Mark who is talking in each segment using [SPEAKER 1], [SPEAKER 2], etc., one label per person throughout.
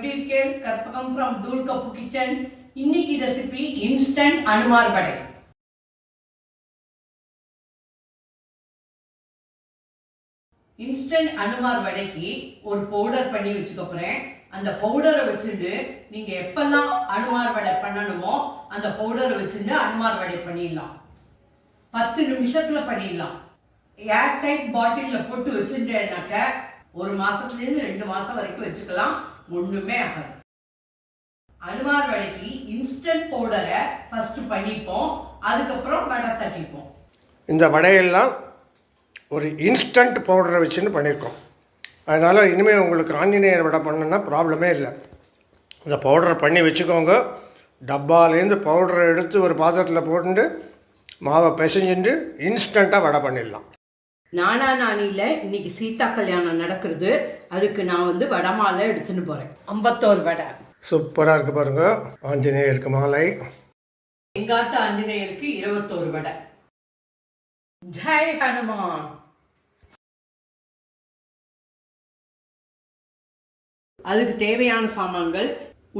[SPEAKER 1] எப்படி இருக்கேன் கற்பகம் ஃப்ரம் தூள் கப்பு கிச்சன் இன்னைக்கு recipe instant Anumar vada instant Anumar வடைக்கு ஒரு பவுடர் பண்ணி வச்சுக்க போறேன். அந்த பவுடரை வச்சுட்டு நீங்க எப்பெல்லாம் அனுமார் வடை பண்ணணுமோ அந்த பவுடரை வச்சுட்டு அனுமார் வடை பண்ணிடலாம். பத்து நிமிஷத்துல பண்ணிடலாம். ஏர் டைட் பாட்டிலில் போட்டு வச்சுட்டேன்னாக்க ஒரு மாசத்துலேருந்து ரெண்டு மாசம் வரைக்கும் வச்சுக்கலாம். ஒண்ணுமே ஆகாது. அனுமார் வடைக்கு இன்ஸ்டன்ட் பவுடரை ஃபர்ஸ்ட் பண்ணிப்போம் அதுக்கப்புறம் வடை தட்டிப்போம்.
[SPEAKER 2] இந்த வடையெல்லாம் ஒரு இன்ஸ்டன்ட் பவுடரை வச்சுன்னு பண்ணியிருக்கோம். அதனால் இனிமேல் உங்களுக்கு ஆஞ்சநேயர் வடை பண்ணணுன்னா ப்ராப்ளமே இல்லை. இந்த பவுடரை பண்ணி வச்சுக்கோங்க. டப்பாலேருந்து பவுடரை எடுத்து ஒரு பாத்திரத்தில் போட்டு மாவை பிசைஞ்சுட்டு இன்ஸ்டண்ட்டாக வடை பண்ணிடலாம்.
[SPEAKER 1] நானா நானில இன்னைக்கு சீதா கல்யாணம் நடக்கிறது. அதுக்கு நான் வந்து வடமாலை எடுத்துன்னு போறேன். ஐம்பத்தோரு வடை.
[SPEAKER 2] சூப்பராக இருக்குது பாருங்கள் ஆஞ்சநேயருக்கு மாலை.
[SPEAKER 1] எங்காத்து ஆஞ்சநேயருக்கு இருபத்தோரு வடை. ஜெய் ஹனுமான். அதுக்கு தேவையான சாமான்கள்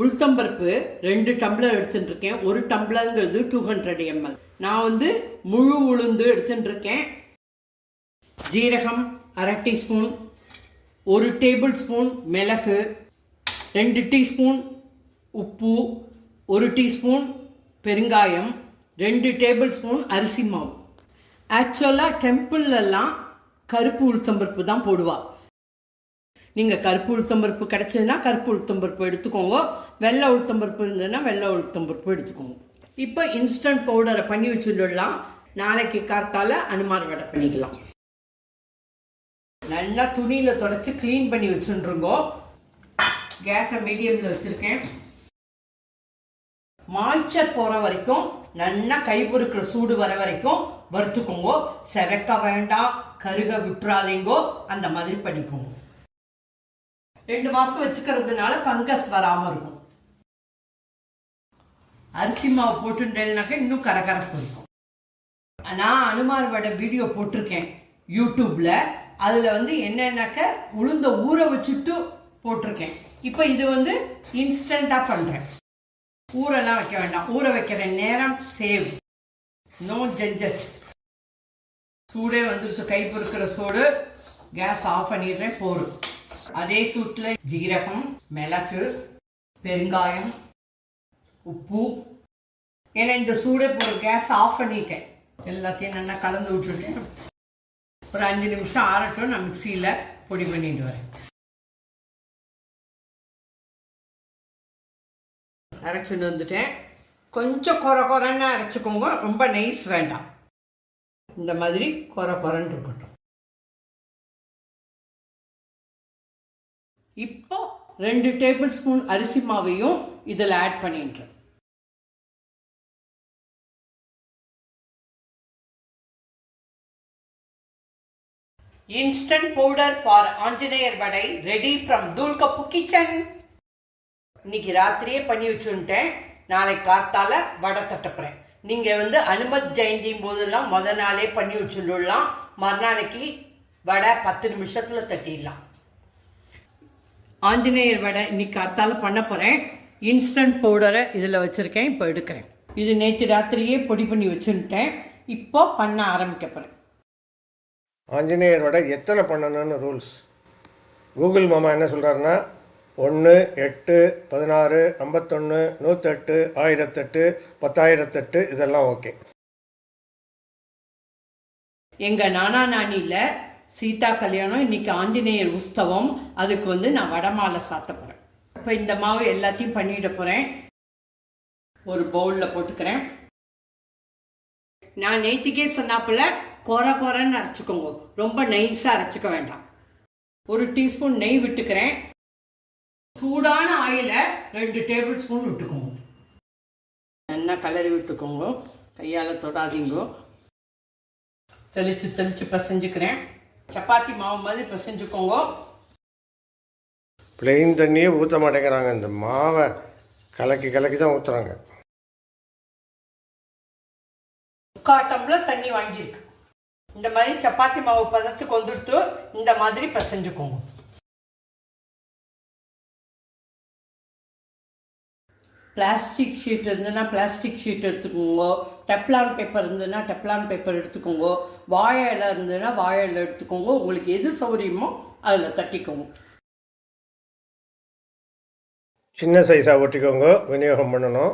[SPEAKER 1] உளுத்தம்பருப்பு ரெண்டு டம்ளர் எடுத்துட்டு இருக்கேன் ஒரு டம்ளர்ங்கிறது டூ ஹண்ட்ரட் எம்எல் நான் வந்து முழு உளுந்து எடுத்துட்டு இருக்கேன் ஜீரகம் அரை டீஸ்பூன் ஒரு டேபிள் ஸ்பூன் மிளகு ரெண்டு டீஸ்பூன் உப்பு ஒரு டீஸ்பூன் பெருங்காயம் ரெண்டு டேபிள் ஸ்பூன் அரிசி மாவு. ஆக்சுவலாக டெம்பிள்லலாம் கருப்பு உளுத்தம்பருப்பு தான் போடுவாள் நீங்கள் கருப்பு உளுத்தம்பருப்பு கிடச்சதுன்னா கருப்பு உளுத்தம்பருப்பு எடுத்துக்கோங்க. வெள்ளை உளுத்தம்பருப்பு இருந்ததுன்னா வெள்ளை உளுத்தம்பருப்பு எடுத்துக்கோங்க. இப்போ இன்ஸ்டன்ட் பவுடரை பண்ணி வச்சுடலாம் நாளைக்கு கார்த்தால அனுமார் வடை பண்ணிக்கலாம். நல்லா துணியில் தொடச்சி க்ளீன் பண்ணி வச்சுருங்கோ. கேஸை மீடியமில் வச்சுருக்கேன். மாய்ச்சர் போகிற வரைக்கும் நல்லா கை சூடு வர வரைக்கும் வறுத்துக்கோங்க. செவக்க வேண்டாம் கருக விட்டுறாதீங்கோ. அந்த மாதிரி பண்ணிக்கோங்க. ரெண்டு மாதம் வச்சுக்கிறதுனால பங்கஸ் வராமல் இருக்கும். அரிசி மாவு போட்டுட்டேன்னாக்கா இன்னும் கரகரப்பு இருக்கும். நான் அனுமார்வோட வீடியோ போட்டிருக்கேன். யூடியூப்பில் அதில் வந்து என்னென்னாக்க உளுந்த ஊற வச்சுட்டு போட்டிருக்கேன். இப்போ இது வந்து இன்ஸ்டண்ட்டாக பண்ணுறேன் ஊரெல்லாம் வைக்க வேண்டாம். ஊற வைக்கிற நேரம் சேவ். நோ ஜென்ஜஸ் சூடே வந்துட்டு கை பொறுக்கிற சூடு. கேஸ் ஆஃப் பண்ணிடுறேன். போரும் அதே சூட்டில் ஜீரகம் மிளகு பெருங்காயம் உப்பு. ஏன்னா இந்த சூடே போகிற கேஸ் ஆஃப் பண்ணிட்டேன். எல்லாத்தையும் நல்லா கலந்து விட்டுட்டேன் ஒரு அஞ்சு நிமிஷம் ஆறட்டும் நான் மிக்சியில் பொடி பண்ணிட்டு வரேன். அரைச்சின்னு வந்துட்டேன். கொஞ்சம் குறை குறைன்னு அரைச்சிக்கோங்க. ரொம்ப நைஸ் வேண்டாம். இந்த மாதிரி குறை குறைன்னு இருக்கட்டும். இப்போ ரெண்டு டேபிள் ஸ்பூன் அரிசி மாவையும் இதில் ஆட் பண்ணிடுறேன். Instant powder for Anjaneyar vada ready from Thoolkappu kitchen இன்னைக்கு ராத்திரியே பண்ணி வச்சுன்ட்டேன் நாளைக்கு கார்த்தால வடை தட்டப்புறேன். நீங்கள் வந்து அனுமத் ஜெயந்தியும் போதெல்லாம் முத நாளே பண்ணி வச்சுடலாம். மறுநாளைக்கு வடை பத்து நிமிஷத்தில் தட்டிடலாம். ஆஞ்சநேயர் வடை இன்னைக்கு கார்த்தால பண்ண போகிறேன் இன்ஸ்டன்ட் பவுடரை இதில் வச்சுருக்கேன் இப்போ எடுக்கிறேன். இது நேற்று ராத்திரியே பொடி பண்ணி வச்சுன்ட்டேன் இப்போ பண்ண ஆரம்பிக்க போகிறேன்
[SPEAKER 2] ஆஞ்சநேயர் வடை எத்தனை பண்ணணும்னு ரூல்ஸ் கூகுள் மாமா என்ன சொல்கிறாருன்னா ஒன்று எட்டு பதினாறு ஐம்பத்தொன்று நூற்றெட்டு ஆயிரத்தெட்டு பத்தாயிரத்தெட்டு இதெல்லாம் ஓகே
[SPEAKER 1] எங்கள் நானா நானியில் சீதா கல்யாணம் இன்னைக்கு ஆஞ்சநேயர் உற்சவம் அதுக்கு வந்து நான் வடமாலை சாத்த போகிறேன் இப்போ இந்த மாவு எல்லாத்தையும் பண்ணிட போகிறேன் ஒரு பவுலில் போட்டுக்கிறேன். நான் நேற்றுக்கே சொன்னாப்புல குறை குறைன்னு அரைச்சிக்கோங்க. ரொம்ப நைஸாக அரைச்சிக்க வேண்டாம். ஒரு டீஸ்பூன் நெய் விட்டுக்கிறேன். சூடான ஆயில ரெண்டு டேபிள் ஸ்பூன் விட்டுக்கோங்க. நல்லா கலரி விட்டுக்கோங்க. கையால் தொடாதீங்கோ. தெளித்து தெளித்து பிசைஞ்சுக்கிறேன். சப்பாத்தி மாவு மாதிரி பிசைஞ்சுக்கோங்க.
[SPEAKER 2] பிளெயின் தண்ணியே ஊற்ற மாட்டேங்கிறாங்க. இந்த மாவை கலக்கி கலக்கி தான் ஊற்றுறாங்க
[SPEAKER 1] முக்கால் டம்ளர் தண்ணி வாங்கியிருக்கு. இந்த மாதிரி சப்பாத்தி மாவு பதத்துக்கு வந்துடுத்து இந்த மாதிரி பிசைஞ்சுக்கோங்க. பிளாஸ்டிக் ஷீட் இருந்ததுன்னா பிளாஸ்டிக் ஷீட் எடுத்துக்கோங்க. டெப்லான் பேப்பர் இருந்ததுன்னா டெப்லான் பேப்பர் எடுத்துக்கோங்க. வாழை இலை இருந்ததுன்னா வாழை இலை எடுத்துக்கோங்க. உங்களுக்கு எது சௌகரியமோ அதில் தட்டிக்கோங்க.
[SPEAKER 2] சின்ன சைஸாக ஒட்டிக்கோங்க. விநியோகம் பண்ணணும்.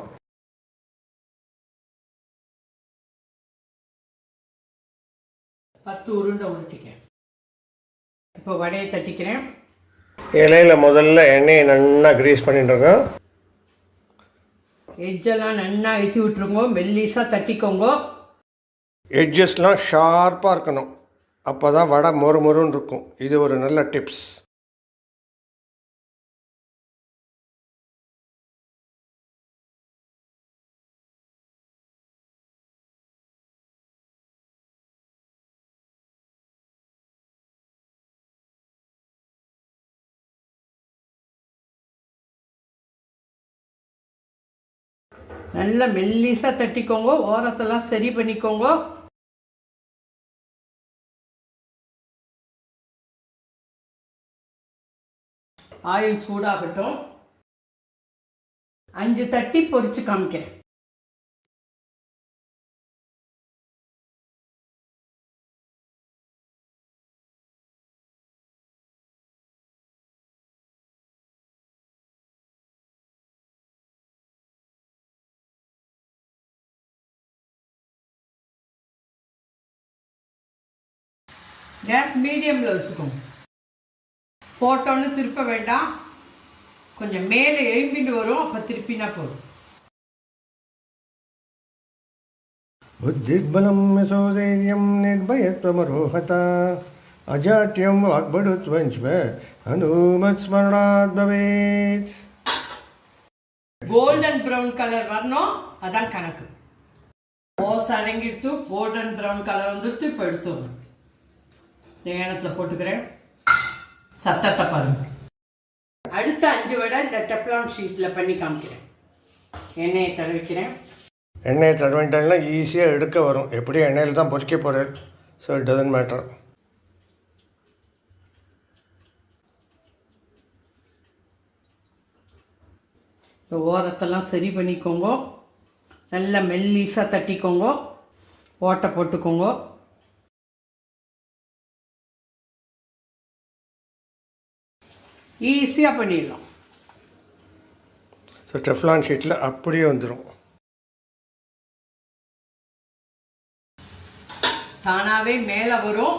[SPEAKER 1] பத்து உருண்டை உருட்டிக்கிறேன். இப்போ வடையை தட்டிக்கிறேன்.
[SPEAKER 2] இலையில முதல்ல எண்ணெயை நல்லா கிரீஸ் பண்ணிட்டுருக்கோம்
[SPEAKER 1] எஜ்ஜெல்லாம் நன்னா ஏற்றி விட்டுருங்க மெல்லிஸாக தட்டிக்கோங்க.
[SPEAKER 2] எட்ஜஸ்லாம் ஷார்ப்பாக இருக்கணும். அப்போ தான் வடை மொறு மொறுன்னு இருக்கும். இது ஒரு நல்ல டிப்ஸ்
[SPEAKER 1] நல்லா மெல்லிசாக தட்டிக்கோங்க. ஓரத்தெல்லாம் சரி பண்ணிக்கோங்க. ஆயில் சூடாகட்டும். அஞ்சு தட்டி பொறிச்சு காமிக்கிறேன். கேஸ் மீடியமில் வச்சுக்கோங்க போட்டோன்னு திருப்ப வேண்டாம் கொஞ்சம் மேலே எழும்பிட்டு வரும் அப்போ திருப்பினா போதும்
[SPEAKER 2] बुद्धिर्बलं यशोधैर्यं निर्भयत्वमरोहत अजाट्यं वाग्बडुत्वं च हनुमत्स्मरणात् भवेत्
[SPEAKER 1] கோல்டன் ப்ரௌன் கலர் வரணும் அதான் கணக்கு ஓஸ் அடங்கிடுத்து கோல்டன் ப்ரௌன் கலர் வந்துடுத்து இப்போ எடுத்து தேனத்தில் போட்டுக்கிறேன். சத்தத்தை பாருங்க. அடுத்த அஞ்சு வடை இந்த டெப்லான் ஷீட்டில் பண்ணி காமிக்கிறேன். எண்ணெயை தடவிக்கிறேன்.
[SPEAKER 2] எண்ணெயை தடவிட்டாங்கன்னா ஈஸியாக எடுக்க வரும். எப்படி எண்ணெயில் தான் பொறிக்க போகிறேன் ஸோ இட் டசன்ட் மேட்டர்
[SPEAKER 1] இந்த ஓரத்தெல்லாம் சரி பண்ணிக்கோங்க. நல்லா மெல்லிஸாக தட்டிக்கோங்க. ஓட்டை போட்டுக்கோங்க. ஈஸியாக பண்ணிடலாம்.
[SPEAKER 2] ஸோ டெஃப்லான் ஷீட்டில் அப்படியே வந்துடும்
[SPEAKER 1] தானாகவே மேலே வரும்.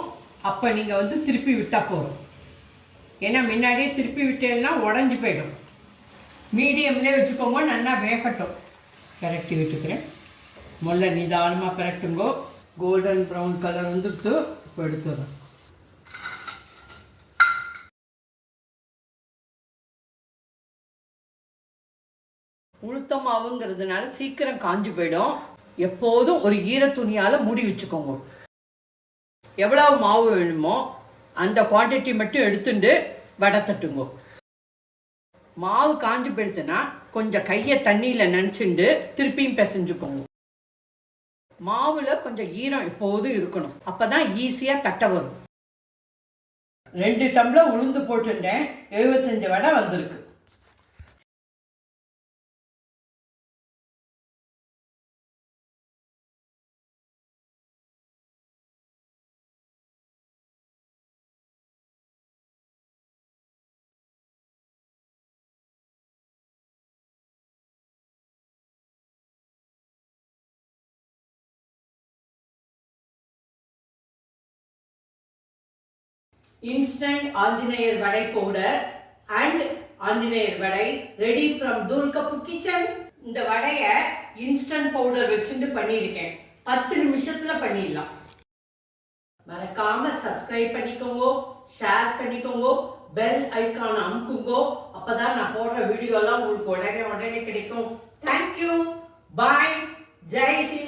[SPEAKER 1] அப்போ நீங்கள் வந்து திருப்பி விட்டால் போதும். ஏன்னா முன்னாடியே திருப்பி விட்டேன்னா உடஞ்சி போயிடும். மீடியம்லேயே வச்சுக்கோங்க நல்லா வேகட்டும். பிரட்டி விட்டுக்கிறேன். முல்ல நிதானமாக பிரட்டுங்கோ கோல்டன் ப்ரௌன் கலர் வந்துடுத்து இப்போ எடுத்துடுறேன் உளுத்த மாவுங்கிறதுனால சீக்கிரம் காஞ்சு போயிடும். எப்போதும் ஒரு ஈர துணியால் மூடி வச்சுக்கோங்க. எவ்வளவு மாவு வேணுமோ அந்த குவான்டிட்டி மட்டும் எடுத்துட்டு வடை தட்டுங்க. மாவு காஞ்சி போயிடுத்துன்னா கொஞ்சம் கையை தண்ணியில் நனைச்சுண்டு திருப்பியும் பிசைஞ்சுக்கோங்க. மாவில் கொஞ்சம் ஈரம் எப்போதும் இருக்கணும். அப்போ தான் ஈஸியாக தட்ட வரும். ரெண்டு டம்ளர் உளுந்து போட்டுட்டேன் எழுபத்தஞ்சு வடை வந்திருக்கு. Instant Anjaneyar vada powder and Anjaneyar vada ready from Thoolkappu kitchen இந்த வடைய இன்ஸ்டன்ட் பவுடர் வச்சுட்டு பண்ணியிருக்கேன். பத்து நிமிஷத்துல பண்ணிடலாம். மறக்காம சப்ஸ்கிரைப் பண்ணிக்கோங்க ஷேர் பண்ணிக்கோங்க பெல் ஐக்கான் அமுக்குங்கோ. அப்பதான் நான் போடுற வீடியோலாம் உங்களுக்கு உடனே உடனே கிடைக்கும். Thank you bye Jai Hind.